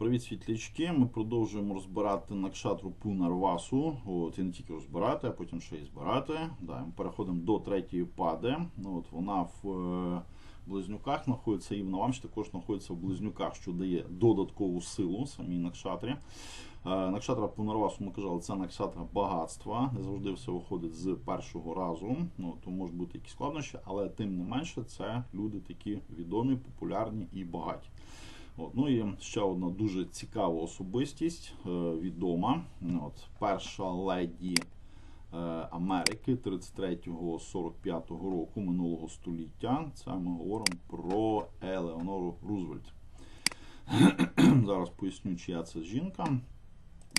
Привіт, світлячки. Ми продовжуємо розбирати накшатру Пунарвасу. От, і не тільки розбирати, а потім ще й збирати. Да, ми переходимо до третьої пади. Ну, от, вона в е, близнюках знаходиться, і в Навамші також знаходиться в близнюках, що дає додаткову силу самій накшатрі. Е, Накшатра Пунарвасу, ми казали, це накшатра багатства. Не завжди все виходить з першого разу. Ну, то можуть бути якісь складнощі, але тим не менше, це люди такі відомі, популярні і багаті. Ну і ще одна дуже цікава особистість, е, відома. От, перша леді е, Америки 33-45 року минулого століття. Це ми говоримо про Елеонору Рузвельт. Зараз поясню, чия це жінка.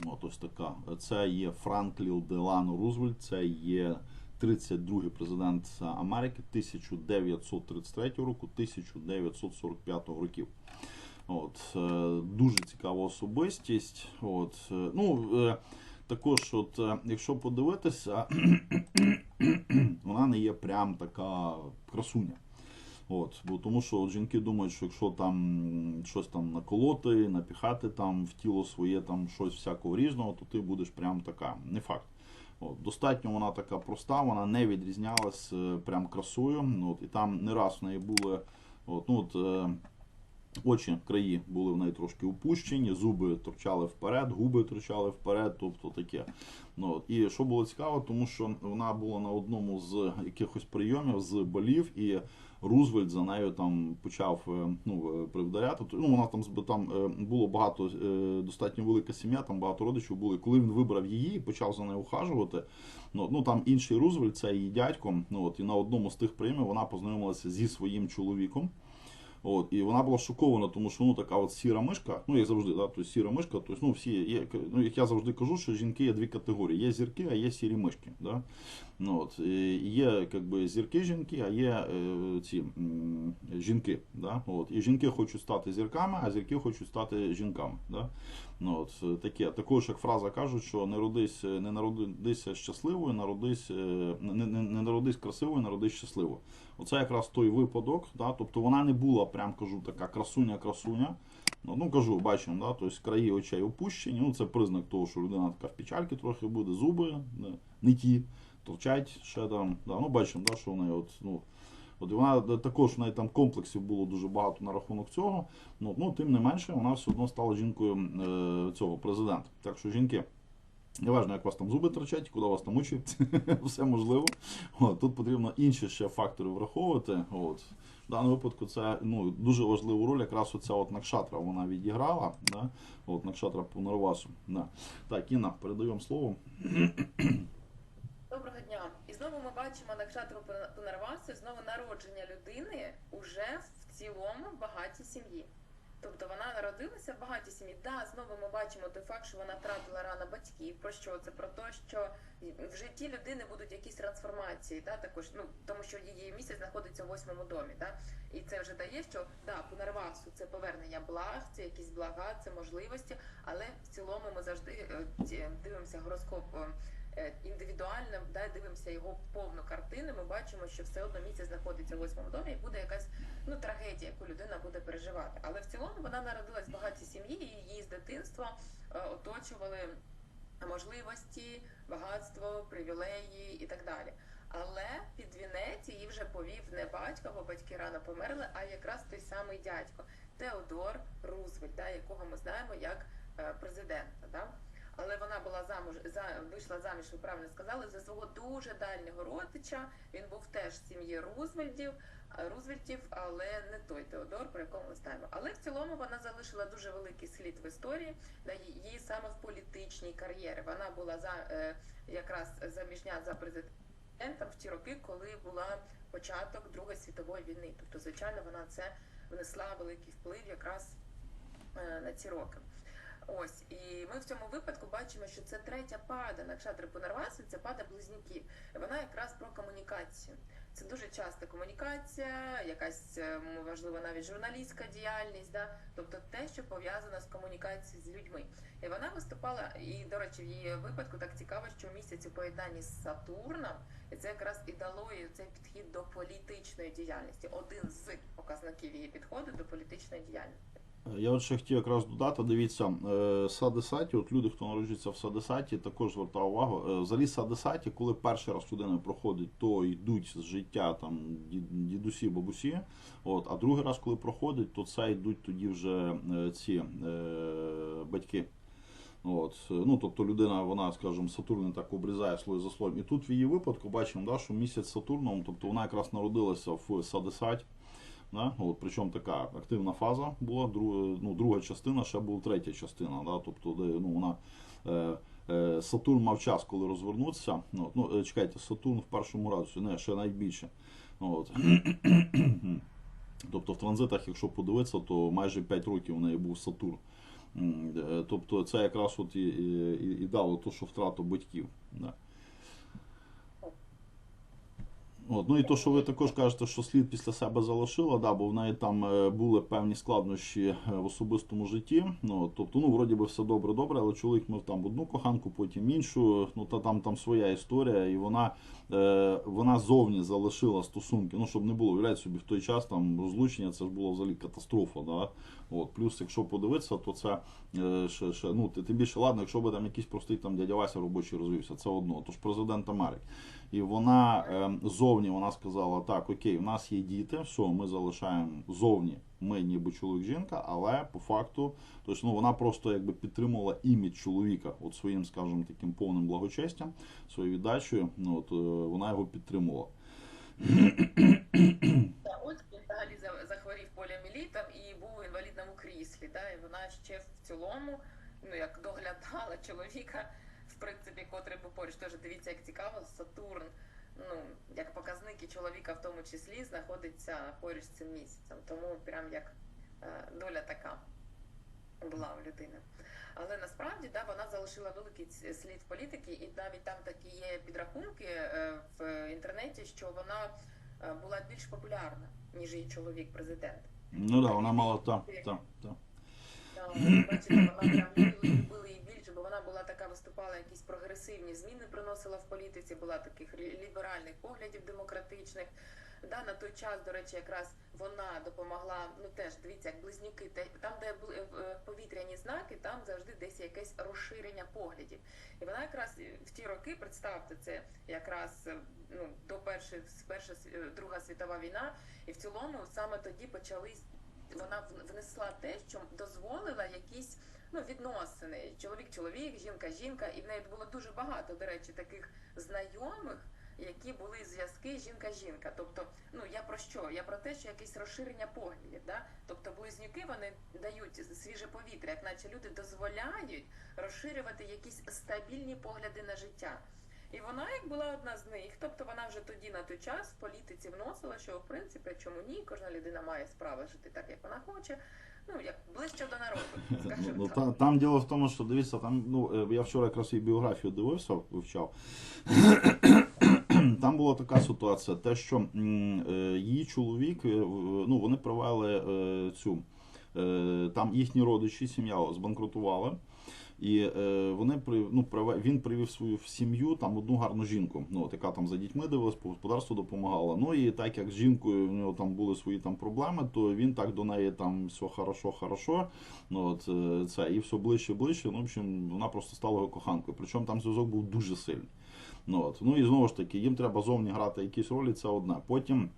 От ось така. Це є Франклін Делано Рузвельт, це є 32-й президент Америки 1933 року, 1945 років. От, е, дуже цікава особистість. От, е, ну, е, також, от, е, якщо подивитися, вона не є прям така красуня. От, бо тому що от жінки думають, що якщо там щось там наколоти, напіхати там в тіло своє там щось всякого різного, то ти будеш прям така. Не факт. От, достатньо вона така проста, вона не відрізнялась прям красою. От, і там не раз в неї були. От, ну, от, Очі краї були в неї трошки опущені, зуби торчали вперед, губи торчали вперед, тобто таке. Ну, і що було цікаво, тому що вона була на одному з якихось прийомів з балів, і Рузвельт за нею там почав е, ну, е, привдаряти. Ну, вона там там е, було багато, достатньо велика сім'я, там багато родичів були. Коли він вибрав її і почав за нею ухажувати, ну, ну там інший Рузвельт, це її дядько. Ну, от, і на одному з тих прийомів вона познайомилася зі своїм чоловіком. От, і вона була шокована, тому що ну така от сіра мишка, ну як завжди, да, тобто сіра мишка, тобто, ну всі є, ну як я завжди кажу, що жінки є дві категорії: є зірки, а є сірі мишки. Да? Ну, от, і є якби, зірки жінки, а є е, ці жінки. Да? От, і жінки хочуть стати зірками, а зірки хочуть стати жінками. Да? Ну, от, таке. Також як фраза кажуть, що не родись, е, не народися щасливою, народись, е, не, не, не народись красивою, народись щасливою. Оце якраз той випадок, да? тобто вона не була, прям кажу, така красуня-красуня. Ну, ну кажу, бачимо, да? тобто краї очей опущені. Ну, це признак того, що людина така в печальки трохи буде, зуби не, ті, торчать ще там. Да? Ну, бачимо, да, що в от, ну, От вона також в неї там комплексів було дуже багато на рахунок цього. Ну, ну тим не менше, вона все одно стала жінкою е, цього президента. Так що жінки. Неважно, як у вас там зуби торчать, куди вас там очі, все можливо. От, тут потрібно інші ще фактори враховувати. От. В даному випадку це ну, дуже важливу роль, якраз оця от Накшатра вона відіграла. Да? От Накшатра Пунарвасу. Да. Так, Інна, передаємо слово. Доброго дня. І знову ми бачимо Накшатру Пунарвасу, знову народження людини уже в цілому в багатій сім'ї. Тобто вона народилася в багатій сім'ї. Да, знову ми бачимо той факт, що вона втратила рано батьків. Про що це? Про те, що в житті людини будуть якісь трансформації, да, також, ну тому що її місяць знаходиться в восьмому домі. Да? І це вже дає, що да, Пунарвасу це повернення благ, це якісь блага, це можливості, але в цілому ми завжди е, дивимося гороскоп. Е, індивідуально, да, дивимося його повну картину, ми бачимо, що все одно місяць знаходиться в восьмому домі і буде якась ну, трагедія, яку людина буде переживати. Але в цілому вона народилась в багатій сім'ї, і її з дитинства е, оточували можливості, багатство, привілеї і так далі. Але під вінець її вже повів не батько, бо батьки рано померли, а якраз той самий дядько Теодор Рузвельт, да, якого ми знаємо як е, президента. Да? Але вона була замуж за вийшла заміж, ви правильно сказали, за свого дуже дальнього родича. Він був теж з сім'ї Рузвельтів, Рузвельтів, але не той Теодор, про якого ми знаємо. Але в цілому вона залишила дуже великий слід в історії на її саме в політичній кар'єрі. Вона була за е, якраз заміжня за президентом в ті роки, коли була початок Другої світової війни. Тобто, звичайно, вона це внесла великий вплив якраз е, на ці роки. Ось, і ми в цьому випадку бачимо, що це третя пада Накшатри Пунарваси, це пада близнюків. Вона якраз про комунікацію. Це дуже часта комунікація, якась е, можливо навіть журналістська діяльність, да? тобто те, що пов'язано з комунікацією з людьми. І вона виступала, і до речі, в її випадку так цікаво, що місяць у поєднанні з Сатурном, і це якраз і дало їй цей підхід до політичної діяльності. Один з показників її підходу до політичної діяльності. Я от ще хотів якраз додати, дивіться, е, садисаті, от люди, хто народжується в садисаті, також звертав увагу. е, Взагалі садисаті, коли перший раз людина проходить, то йдуть з життя там дідусі, бабусі. От, а другий раз, коли проходить, то це йдуть тоді вже е, ці е, батьки. От, ну, тобто людина, вона, скажімо, Сатурн так обрізає слой за слоєм. І тут в її випадку бачимо, да, що місяць Сатурном, тобто вона якраз народилася в Садисаті. Да? От, причому така активна фаза була, друга, ну, друга частина, ще була третя частина. Да? Тобто, де, ну, вона, е, е, Сатурн мав час, коли розвернутися. Ну, ну, е, чекайте, Сатурн в першому радусі, не, ще навіть більше. Ну, От. Тобто в транзитах, якщо подивитися, то майже 5 років у неї був Сатурн. Е, Тобто це якраз от і, і, і дало то, що втрату батьків. Да. От, ну і то, що ви також кажете, що слід після себе залишила, да, бо в неї там е, були певні складнощі е, в особистому житті. Ну, тобто, ну, вроді би все добре, добре, але чоловік мав там одну коханку, потім іншу. Ну, та там, там своя історія, і вона, е, вона зовні залишила стосунки. Ну, щоб не було, уявляйте собі, в той час там розлучення, це ж було взагалі катастрофа. Да? От, плюс, якщо подивитися, то це е, ще, ще, ну, ти- більше ладно, якщо би там якийсь простий там дядя Вася робочий розвився, це одно. Тож президент Америки. І вона е, зовні вона сказала: так, окей, в нас є діти, все, ми залишаємо зовні. Ми ніби чоловік жінка, але по факту, тобто, ну, вона просто якби підтримувала імідж чоловіка от своїм, скажімо, таким повним благочестям, своєю віддачею. Ну, от, е, вона його підтримувала. От він взагалі захворів поліоміелітом і був у інвалідному кріслі. Да? І вона ще в цілому, ну як доглядала чоловіка, в принципі, котрий був поруч. Тож дивіться, як цікаво, Сатурн, ну як показники чоловіка в тому числі, знаходиться поруч з цим місяцем. Тому прям як е, доля така була у людини. Але насправді да, вона залишила великий слід в політики, і навіть там такі є підрахунки е, в інтернеті, що вона е, була більш популярна, ніж її чоловік президент. Ну так, да, вона мала та, та, та. Та, Бачите, вона прям люди виступала якісь прогресивні зміни, приносила в політиці, була таких ліберальних поглядів демократичних. Да, на той час, до речі, якраз вона допомогла. Ну теж дивіться, як близнюки, там, де були е, повітряні знаки, там завжди десь якесь розширення поглядів. І вона якраз е, в ті роки, представте це якраз е, ну до першої перша е, друга світова війна, і в цілому саме тоді почались вона внесла те, що дозволила якісь ну, відносини. Чоловік-чоловік, жінка-жінка, і в неї було дуже багато, до речі, таких знайомих, які були зв'язки жінка-жінка. Тобто, ну я про що? Я про те, що якесь розширення поглядів. Да? Тобто близнюки вони дають свіже повітря, як наче люди дозволяють розширювати якісь стабільні погляди на життя. І вона як була одна з них, тобто вона вже тоді на той час в політиці вносила, що в принципі чому ні, кожна людина має право жити так, як вона хоче. Ну як ближче до народу, Ну, скажімо так. та, там діло в тому, що дивіться, там, ну, е, я вчора якраз її біографію дивився, вивчав. Там була така ситуація, те, що м, е, її чоловік, е, в- ну, вони провели е, цю, е, там їхні родичі, сім'я збанкрутувала. І е, вони ну, він привів свою сім'ю там одну гарну жінку, ну, от, яка там за дітьми дивилась, по господарству допомагала. Ну і так як з жінкою в нього там були свої там проблеми, то він так до неї там все хорошо, хорошо. Ну, от, е, це, і все ближче, ближче. Ну, в общем, вона просто стала його коханкою. Причому там зв'язок був дуже сильний. Ну, от. ну і знову ж таки, їм треба зовні грати якісь ролі, це одне. Потім.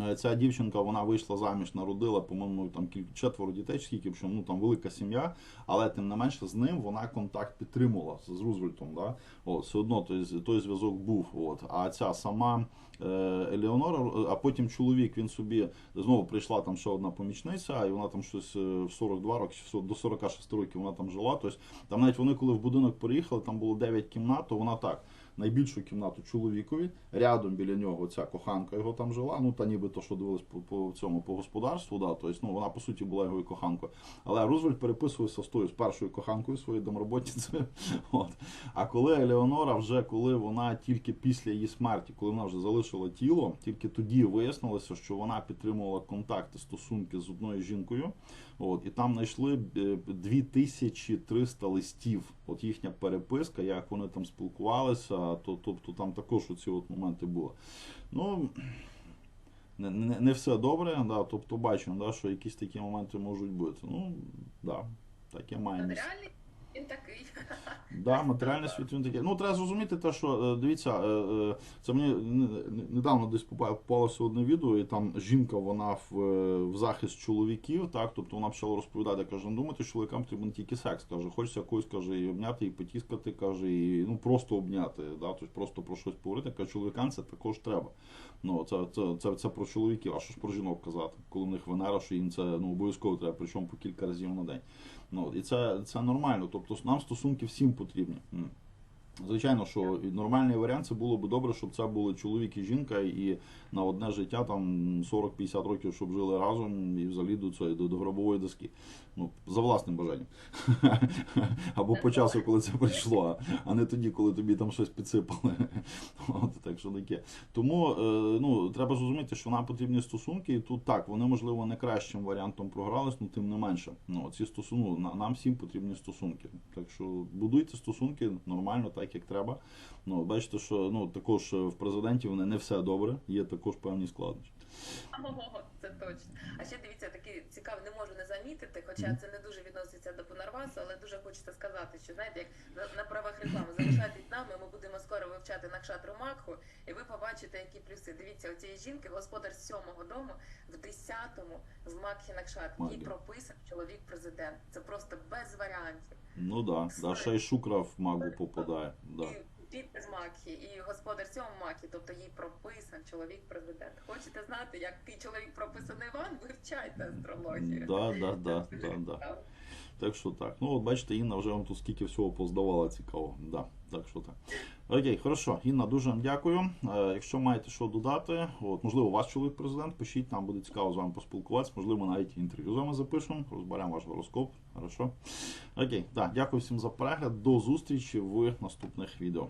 Е, Ця дівчинка вона вийшла заміж, народила, по-моєму, там кіль- четверо дітей, скільки, причому ну там велика сім'я, але тим не менше з ним вона контакт підтримувала з Рузвельтом. Да? От, все одно той, той зв'язок був. От. А ця сама е, Елеонора, а потім чоловік він собі знову прийшла там ще одна помічниця, і вона там щось е, в 42 роки, до 46 років вона там жила. Тобто там навіть вони, коли в будинок переїхали, там було 9 кімнат, то вона так. Найбільшу кімнату чоловікові, рядом біля нього ця коханка його там жила. Ну та ніби то, що дивились по, по цьому по господарству, да, тобто, ну вона по суті була його і коханкою. Але Рузвельт переписувався з тою з першою коханкою своєю домроботницею. От. А коли Елеонора, вже коли вона тільки після її смерті, коли вона вже залишила тіло, тільки тоді вияснилося, що вона підтримувала контакти, стосунки з одною жінкою. От, і там знайшли е, 2300 листів. От їхня переписка, як вони там спілкувалися, то тобто там також оці от моменти були. Ну, не, не, не все добре, да, тобто бачимо, да, що якісь такі моменти можуть бути. Ну, да, таке має місце. Він такий. Да, матеріальний світ він такий. Ну, треба зрозуміти те, що е, дивіться, е, е, це мені недавно десь попа- попалося одне відео, і там жінка вона в, в захист чоловіків, так, тобто вона почала розповідати, каже, ну думайте, чоловікам потрібен тільки секс. Каже, хочеться когось каже, і обняти, і потіскати, каже, і ну просто обняти, да, тобто просто про щось поговорити. Каже, чоловікам це також треба. Ну, це, це, це, це про чоловіків, а що ж про жінок казати, коли в них Венера, що їм це ну, обов'язково треба, причому по кілька разів на день. Ну, і це, це нормально. Тобто нам стосунки всім потрібні. Звичайно, що нормальний варіант це було б добре, щоб це були чоловік і жінка, і на одне життя там 40-50 років, щоб жили разом і взагалі до цієї до, до гробової доски. Ну, за власним бажанням. Або по часу, коли це прийшло, а не тоді, коли тобі там щось підсипали. От, так що таке. Тому е, ну, треба зрозуміти, що нам потрібні стосунки, і тут так, вони, можливо, не кращим варіантом програлись, але тим не менше. Ну, ці стосунки, ну, нам всім потрібні стосунки. Так що будуйте стосунки нормально, так як треба. Ну, бачите, що ну, також е, в президенті вони не все добре, є також певні складнощі. Це точно. А ще дивіться, такий цікавий, не можу не замітити, хоча це не дуже відноситься до Пунарвасу, але дуже хочеться сказати, що знаєте, як на- на правах реклами залишайтесь нами, ми будемо скоро вивчати Накшатру Макху, і ви побачите, які плюси. Дивіться, у цієї жінки господар сьомого дому в десятому в Макхі Накшат. Їй Магія. прописан чоловік президент. Це просто без варіантів. Ну да, да, ще й шукра в магу попадає. Да. І підпис Макхі, і господар сьомого Макхі, тобто їй прописан чоловік президент. Хочете знати, який чоловік прописаний вам? Вивчайте астрологію. Да, да, да, да, да. Так що так. Ну, от бачите, Інна вже вам тут скільки всього поздавала цікаво. Да, так що так. Окей, хорошо. Інна, дуже вам дякую. Е, якщо маєте що додати, от, можливо, у вас чоловік президент, пишіть, нам буде цікаво з вами поспілкуватися. Можливо, навіть інтерв'ю з вами запишемо, розберемо ваш гороскоп. Хорошо. Окей, так, дякую всім за перегляд. До зустрічі в наступних відео.